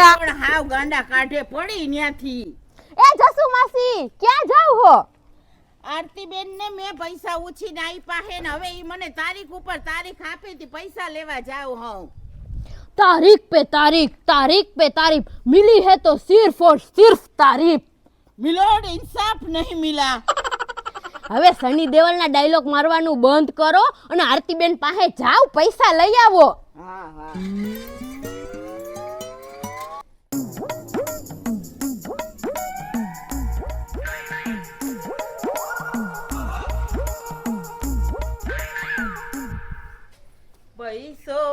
ગયા. પણ હાવ ગાંડા કાઢે પડી ન્યાથી. એ જસુ માસી ક્યાં જાવ હો? આરતી બેન ને મેં પૈસા ઉછીને આપ્યા હે ને હવે ઈ મને તારીખ ઉપર તારીખ આપી હતી પૈસા લેવા જાવ હું તારીખ પે તારીખ તારીખ પે તારીખ. મિલી હે તો સિર્ફ ઓર સિર્ફ તારીખ. મિલોડ ઇન્સાફ નહીં મિલા. હવે સની દેવલના ડાયલોગ મારવાનું બંધ કરો અને આરતી બેન પાસે જાવ પૈસા લઈ આવો. હા હા.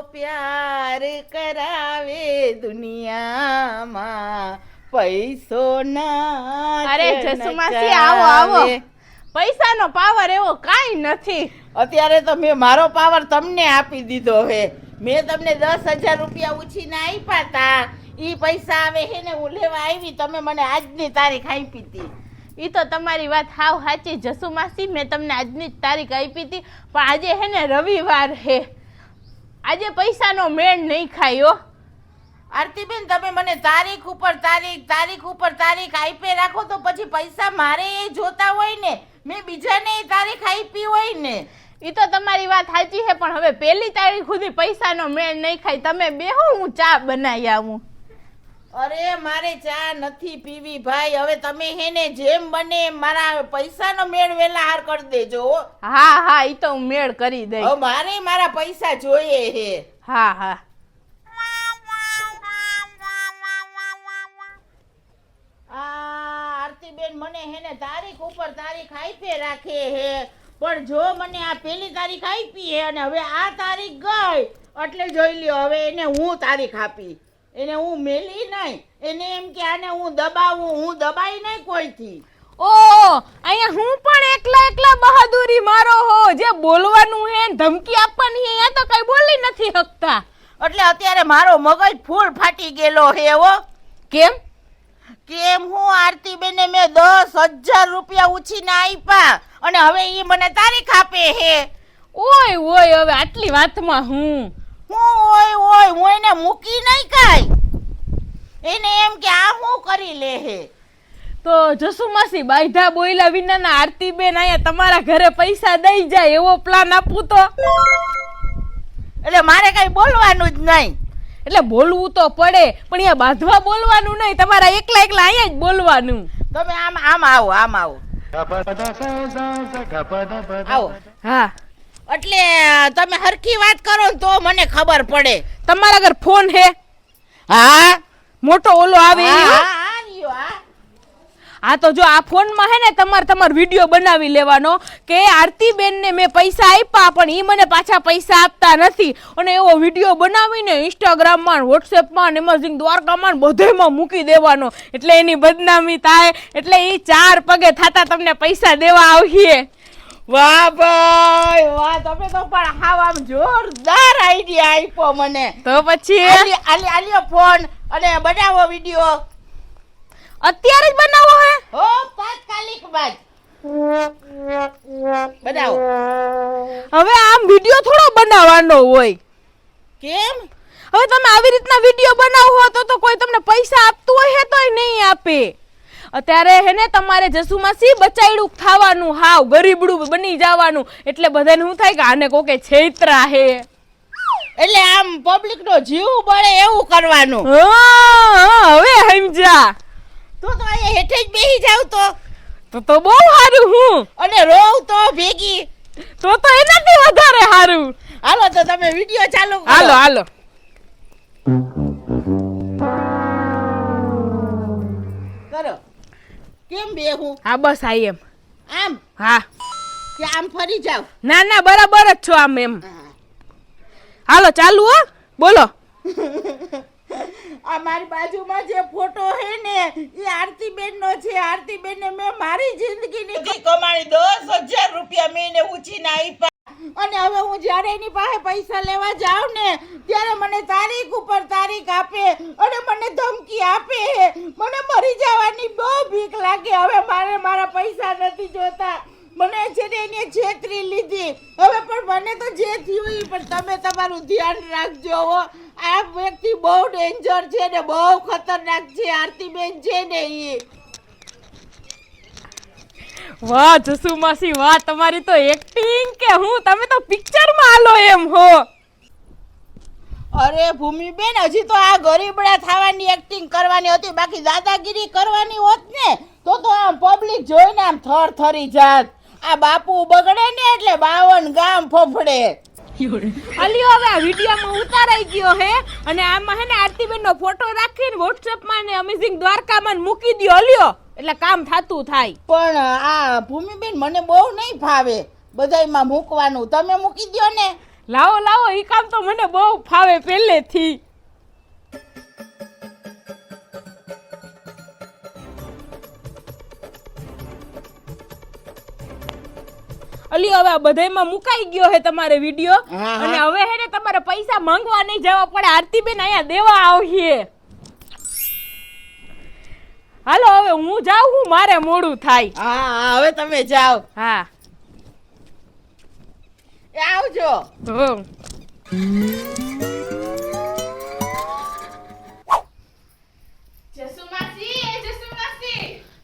પ્યાર કરાવે દુનિયામાં. પૈસો ના અરે જસુમાસી આવો આવો. પૈસાનો પાવર એવો કાઈ નથી. અત્યારે તો મેં મારો પાવર તમને આપી દીધો હે. મેં તમને દસ હજાર રૂપિયા ઉછીને આપ્યા હતા ઈ પૈસા આવે હે ને હું લેવા આવી તમે મને આજની તારીખ આપી હતી ઈ તો તમારી વાત હાવ સાચી. જસુમાસી મેં તમને આજની જ તારીખ આપી હતી પણ આજે હે ને રવિવાર હે. આજે પૈસાનો મેળ નહીં ખાયો આરતીબેન તમે મને તારીખ ઉપર તારીખ તારીખ ઉપર તારીખ આપી રાખો તો પછી પૈસા મારે એ જોતા હોય ને મેં બીજાને એ તારીખ આપી હોય ને. એ તો તમારી વાત સાચી છે પણ હવે પહેલી તારીખ સુધી પૈસાનો મેળ નહીં ખાય. તમે બેહો હું ચા બનાવી આવું. અરે મારે ચા નથી પીવી ભાઈ. હવે તમે હેને જેમ બને મારા પૈસાનો મેળ વેલા હાર કરી દેજો હા. હા ઈ તો હું મેળ કરી દઈ મારે મારા પૈસા જોઈએ હે. હા હા. આરતીબેન મને હેને તારીખ ઉપર તારીખ આપે રાખે હે. પણ જો મને આ પેલી તારીખ આપી હે અને હવે આ તારીખ ગઈ એટલે જોઈ લ્યો હવે એને હું તારીખ આપી. એને હું મેલી નહીં. એને એમ કે આને હું દબાવું હું દબાઈ નહીં કોઈથી. ઓ અહીંયા હું પણ એકલા એકલા બહાદુરી મારો હો. જે બોલવાનું હે ધમકી આપવાની હે અહીંયા તો કઈ બોલી નથી શકતા. એટલે અત્યારે મારો મગજ ફૂલ ફાટી ગયેલો હે હો. કેમ? કેમ હું આરતીબેને મેં દસ હજાર રૂપિયા ઉછીને આપ્યા અને હવે એ મને તારીખ આપે હે. ઓય ઓય હવે આટલી વાતમાં હું? હું ઓય ઓય હું એને મૂકી નહીં કાય એને એમ કે આ હું કરી લે હે? તો જસુમાસી બાયધા બોયલા વિનાના આરતીબેન અહીંયા તમારા ઘરે પૈસા દઈ જાય એવો પ્લાન આપું તો? એટલે મારે કઈ બોલવાનું જ નહીં. એટલે બોલવું તો પડે પણ અહીંયા બાંધવા બોલવાનું નહીં તમારા એકલા એકલા અહીંયા જ બોલવાનું. તમે આમ આમ આવો આમ આવો. આવો. હા. એટલે તમે હરખી વાત કરો ને તો મને ખબર પડે. તમારા ઘર ફોન હે? હા? મોટો ઓલો આવે હા તો જો આ ફોનમાં હે ને તમારે તમારો વીડિયો બનાવી લેવાનો કે આરતી ને મેં પૈસા આપ્યા પણ એ મને પાછા પૈસા આપતા નથી. અને એવો વીડિયો બનાવીને ઇન્સ્ટાગ્રામમાં વોટ્સએપમાં ને એમાં દ્વારકામાં બધેમાં મૂકી દેવાનો. એટલે એની બદનામી થાય. એટલે એ ચાર પગે થાતા તમને પૈસા દેવા આવીએ વાહ ભાઈ વાહ તમે તો પણ હાવ આમ જોરદાર આઈડિયા આપ્યો મને. તો પછી? આલી આલી આલ્યો ફોન અને બનાવો વિડિયો અત્યારે જ બનાવો હે? હો તાત્કાલિક બાદ. બનાવો. હવે આમ વીડિયો થોડો બનાવવાનો હોય. કેમ? હવે તમે આવી રીતના વીડિયો બનાવો તો તો કોઈ તમને પૈસા આપતું હોય હે તોય નહીં આપે. અત્યારે હે ને તમારે જસુમાસી બચાયડું ખાવાનું હાવ ગરીબડું બની જવાનું. એટલે બધાને શું થાય કે આને કોકે છેતરા હે. એટલે આમ પબ્લિક નો જીવ બળે એવું કરવાનું. હવે સમજા. તો તો અહીંયા હેઠે જ બેહી જાવ તો. તો તો બહુ સારું હું. અને રોવ તો ભેગી. તો તો એનાથી વધારે સારું હાલો તો તમે વિડિયો ચાલુ હાલો હાલો. કેમ બેહું? હા બસ આઈ એમ. આમ? હા. કે આમ ફરી જાવ? ના ના બરાબર જ છો આમ એમ. હાલો ચાલુ હો. બોલો. આ મારી બાજુમાં જે ફોટો હે ને એ આરતીબેન નો છે. આરતી બેન ને મેં મારી જિંદગીની કઈ કમાણી દસ હજાર રૂપિયા મેં એને ઉછીને આપ્યા. અને હવે હું જ્યારે એની પાસે પૈસા લેવા જાઉં ને, ત્યારે મને તારીખ ઉપર તારીખ આપે અને મને ધમકી આપે. મને મરી જવાની બહુ બીક લાગે. હવે મારે મારા પૈસા નથી જોતા. મને છે ને એને છેતરી લીધી. હવે પણ મને તો જે થયું એ પણ તમે તમારું ધ્યાન રાખજો આ વ્યક્તિ બહુ ડેન્જર છે ને, બહુ ખતરનાક છે, આરતીબેન છે ને ઈ. વાહ જસુ માસી વાહ તમારી તો એક્ટિંગ કે હું તમે તો પિક્ચરમાં આલો એમ હો. અરે ભૂમિબેન હજી તો આ ગરીબડા થવાની એક્ટિંગ કરવાની હતી બાકી દાદાગીરી કરવાની હોત ને તો તો આમ પબ્લિક જોઈને આમ થર થરી જાત. આ બાપુ બગડે ને એટલે બાવન ગામ ફફડે. અલ્યો હવે આ વિડીયોમાં ઉતારાઈ ગયો હે અને આમાં હે ને આરતીબેન નો ફોટો રાખીને વોટ્સએપમાં ને અમેઝિંગ દ્વારકામાં મૂકી દ્યો અલ્યો. એટલે કામ થતું થાય. પણ આ ભૂમિબેન મને બહુ નહીં ફાવે. બધાયમાં મૂકવાનું. તમે મૂકી દો ને. લાવો લાવો એ કામ તો મને બહુ ફાવે પહેલેથી. અલી હવે આ બધાયમાં મુકાઈ ગયો હે તમારે વિડિયો. અને હવે હે ને તમારે પૈસા માંગવા નહીં જવા પડે. આરતીબેન અહીંયા દેવા આવશે. હાલો હવે હું જાઉં હું મારે મોડું થાય. હા હા હવે તમે જાઓ. હા. એ આવજો. હમ.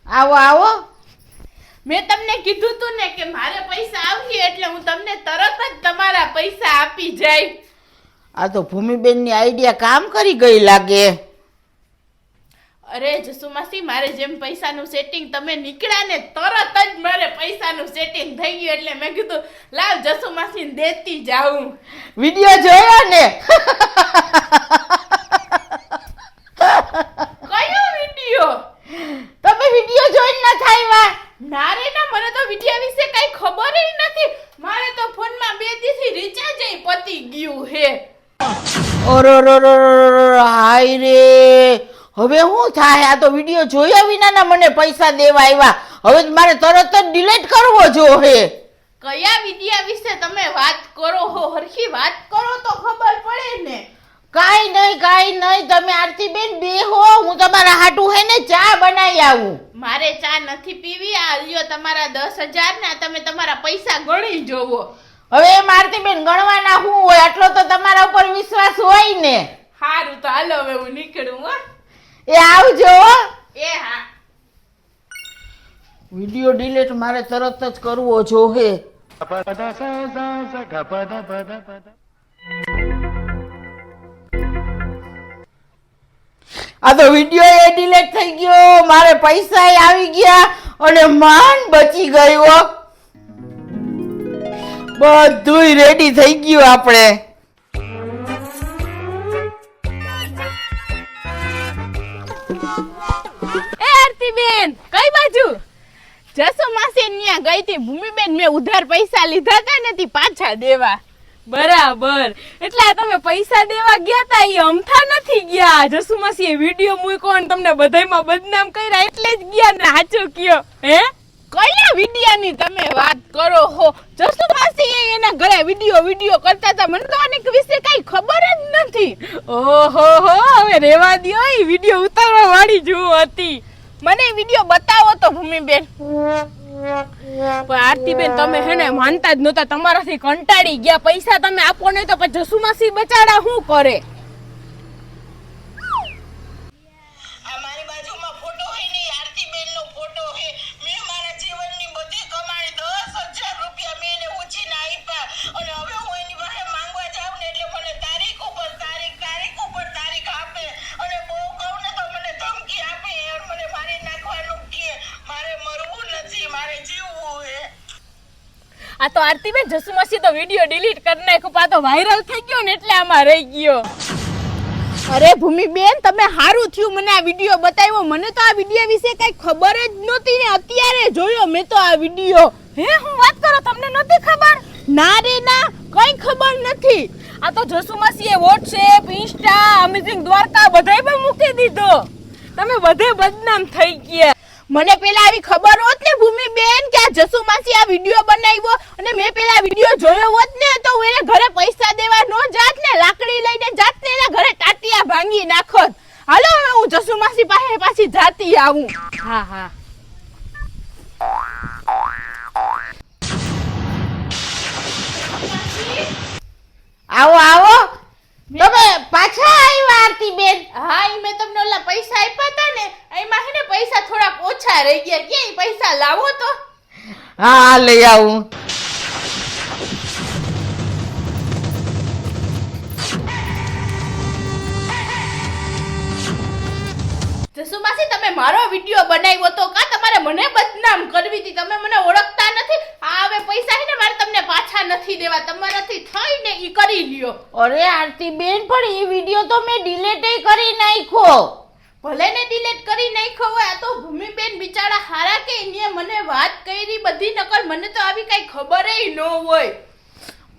આવો આવો. મેં તમને કીધું તું ને કે મારે પૈસા આવીએ એટલે હું તમને તરત જ તમારા પૈસા આપી જાય. આ તો ભૂમિબેનની આઈડિયા કામ કરી ગઈ લાગે. અરે જસુમાસી મારે જેમ પૈસાનું સેટિંગ તમે નીકળ્યા ને તરત જ મારે પૈસાનું સેટિંગ થઈ ગયું એટલે મેં કીધું લાવ જસુમાસી દેતી જાઉં. વિડિયો જોયો ને? કયો વિડિયો? તમે વિડિયો જોઈને થાય વા ના રે ના મને તો વિડિયા વિશે કઈ ખબર જ નથી. મારે તો ફોનમાં બે દીથી રિચાર્જ પતી ગયું હે. ઓરોરોરોરોરોરો, હાય રે. હવે શું થાય? આ તો વીડિયો જોયા વિનાના મને પૈસા દેવા આવ્યા. હવે મારે તરત જ ડિલીટ કરવો જો હે કયા વિડિયા વિશે તમે વાત કરો હો? હરખી વાત કરો તો ખબર પડે ને. કાઈ નહીં કાઈ નહીં. તમે આરતીબેન બેહો હું. તમારા હાટુ હે ને ચા બનાવી આવું. મારે ચા નથી પીવી. આ લ્યો તમારા દસ હજાર ના તમે તમારા પૈસા ગણી જોવો. હવે એમ આરતીબેન ગણવાના શું હોય આટલો તો તમારા ઉપર વિશ્વાસ હોય ને. સારું તો હાલો હવે હું નીકળું હો. એ આવજો. એ હા. વિડિયો ડિલીટ મારે તરત જ કરવો જો હે આ તો વિડિયો એ ડિલીટ થઈ ગયો. મારે પૈસા આવી ગયા અને માન બચી ગયો બધુંય રેડી થઈ ગયું આપણે. આરતીબેન કઈ બાજુ? જસો માસી ન્યા ગઈ હતી ભૂમિબેન મેં ઉધાર પૈસા લીધા હતા ને તી પાછા દેવા. બરાબર. એટલે તમે પૈસા દેવા ગયા તા એ અમથા નથી ગયા. જસુમાસી એ વીડિયો મૂક્યો અને તમને બધાયમાં બદનામ કર્યા એટલે જ ગયા ને સાચું કયો. હે? કયા વિડિયાની તમે વાત કરો હો? જસુ માસી એના ઘરે વિડિયો વિડિયો કરતા હતા મને તો અનેક વિશે કઈ ખબર જ નથી. ઓહો હો, હવે રેવા દ્યો એ વીડિયો ઉતારવા વાળી જો હતી. મને વિડિયો બતાવો તો, ભૂમિબેન. પણ આરતીબેન, તમે હે ને માનતા જ નહોતા. તમારાથી કંટાળી ગયા. પૈસા તમે આપો નહીં તો પછી જસુમાસી બચાડા શું કરે? આ તો આરતીબેન જસુમાસી તો વીડિયો ડિલીટ કરી નાખ્યો પા તો વાયરલ થઈ ગયો ને એટલે આમાં રહી ગયો. અરે ભૂમિબેન તમે હારું થયું મને આ વીડિયો બતાવ્યો. મને તો આ વીડિયો વિશે કઈ ખબર જ નહોતી ને અત્યારે જોયો મેં તો આ વીડિયો હે હું વાત કરો તમને નહોતી ખબર? ના રે ના કઈ ખબર નથી. આ તો જસુમાસીએ વોટ્સએપ ઇન્સ્ટા અમેઝિંગ દ્વારકા બધાય પર મૂકી દીધો. તમે બધે બદનામ થઈ ગયા. મને પેલા આવી ખબર હોત ને ભૂમિ બેન કે આ જસુ માસી આ વીડિયો બનાવ્યો અને મેં પેલા વીડિયો જોયો હોત ને તો હું એને ઘરે પૈસા દેવા નો જાત ને લાકડી લઈને જાત ને એના ઘરે ટાટિયા ભાંગી નાખોત. હાલો હવે હું જસુ માસી પાસે પાછી જાતી આવું. હા હા. આવો. રહી ગયા ક્યાંય પૈસા લાવો તો? હા લઈ આવું. જસુમાસી તમે મારો વીડિયો બનાવ્યો તો કા? તમારે મને બદનામ કરવી હતી. તમે મને ઓળખતા નથી. આ હવે પૈસા હે ને મારે તમને પાછા નથી દેવા. તમારાથી થઈને ઈ કરી લ્યો. અરે આરતી બેન પણ એ વીડિયો તો મેં ડિલેટ કરી નાખ્યો. ભલે ને ડિલીટ કરી નાખ્યો હોય આ તો ભૂમિબેન બિચારા હારા કે એને મને વાત કરી બધી નકલ મને તો આવી કઈ ખબર ન હોય.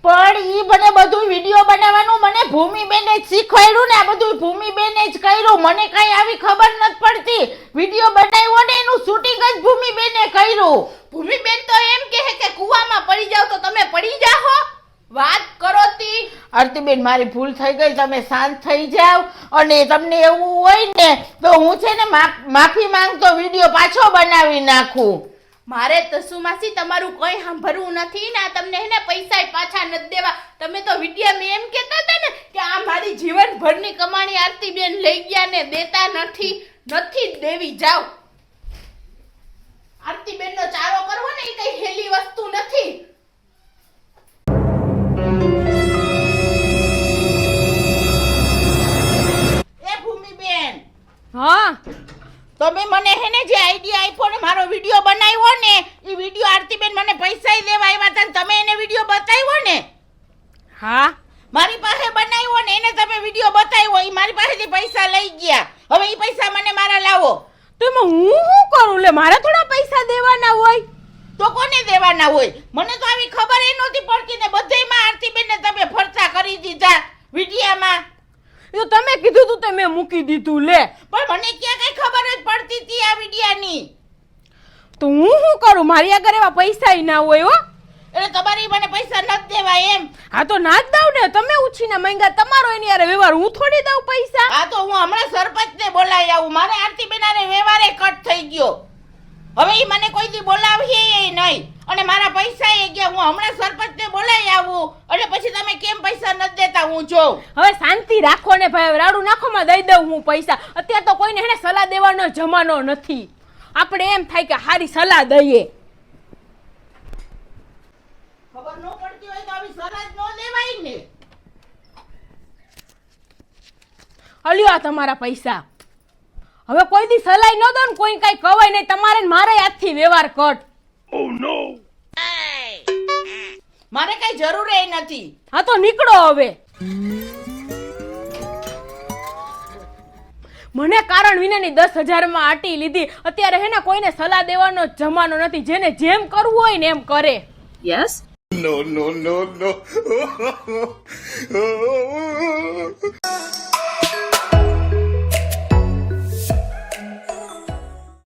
પણ ઈ મને બધું વીડિયો બનાવવાનું મને ભૂમિબેને જ શીખવાડ્યું ને આ બધું ભૂમિબેને જ કર્યું. મને કઈ આવી ખબર નથી પડતી. વીડિયો બનાવ્યો ને એનું શૂટિંગ જ ભૂમિબેને કર્યું. ભૂમિબેન તો એમ કહે કે કૂવામાં પડી જાવ તો તમે પડી જાહો. વાત કરો તી. આરતીબેન મારી ભૂલ થઈ ગઈ તમે શાંત થઈ જાવ અને તમને એવું હોય ને તો હું છે ને માફી માંગતો વીડિયો પાછો બનાવી નાખું. મારે તસુમાસી સુમાસી તમારું કઈ સાંભળવું નથી ને તમને હે ને પૈસા પાછા નથી દેવા. તમે તો વિડીયા મેં એમ કહેતા હતા ને કે આ મારી જીવનભરની કમાણી આરતી બેન લઈ ગયા ને દેતા નથી નથી દેવી જાવ આરતી બેન નો ચારો કરવો ને એ કઈ હેલી વસ્તુ નથી. હા. તમે મને હે ને જે આઈડિયા આપ્યો ને મારો વીડિયો બનાવ્યો ને એ વીડિયો આરતીબેન મને પૈસા દેવા આવ્યા હતા તમે એને વીડિયો બતાવ્યો ને? હા. મારી પાસે બનાવ્યો ને એને તમે વીડિયો બતાવ્યો એ મારી પાસેથી પૈસા લઈ ગયા. હવે એ પૈસા મને મારા લાવો. તો એમાં હું શું કરું? લે મારે થોડા પૈસા દેવાના હોય. તો કોને દેવાના હોય? મને તો આવી ખબર એ નહોતી પડતી ને બધેયમાં આરતીબેનને તમે ફરતા કરી દીધા વિડીયામાં. તો તમે કીધું તું તે મેં મૂકી દીધું લે પણ મને ક્યાં કઈ ખબર જ હતી તો હું શું કરું? મારી આગળ એવા પૈસા ના હોય હો. એટલે તમારી મને પૈસા નથી દેવા એમ. હા તો ના જ દઉં ને. તમે ઉછીના માંગ્યા. તમારો એની અરે વ્યવહાર. હું થોડી દઉં પૈસા? આ તો હું હમણાં સરપંચને બોલાવી આવું. મારે આરતીબેન હારે વ્યવહારે કટ થઈ ગયો. હવે એ મને કોઈ દી બોલાવીએ નહીં. અને મારા પૈસા એ ગયા હું હમણાં સરપંચને બોલાવી આવું. એટલે પછી તમે કેમ પૈસા નથી દેતા હું જોઉં. હવે શાંતિ રાખો ને ભાઈ હવે નાખો નાખોમાં દઈ દઉં હું પૈસા. અત્યારે તો કોઈને એને સલાહ દેવાનો જમાનો નથી. આપણે એમ થાય કે હારી સલાહ દઈએ. ખબર ન પડતી હોય તો આવી સલાહ ન દેવાય ને. હલ્યો આ તમારા પૈસા. હવે કોઈ દી સલાહ ન દો ને કોઈ કઈ કવાય નહીં. તમારે ને મારે હાથથી વ્યવહાર કટ મારે કઈ જરૂર એ નથી. હા તો નીકળો હવે. મને કારણ વિનાની દસ હજારમાં આટી લીધી. અત્યારે હે ને કોઈને સલાહ દેવાનો જમાનો નથી. જેને જેમ કરવું હોય ને એમ કરે. યસ નો નો નો no.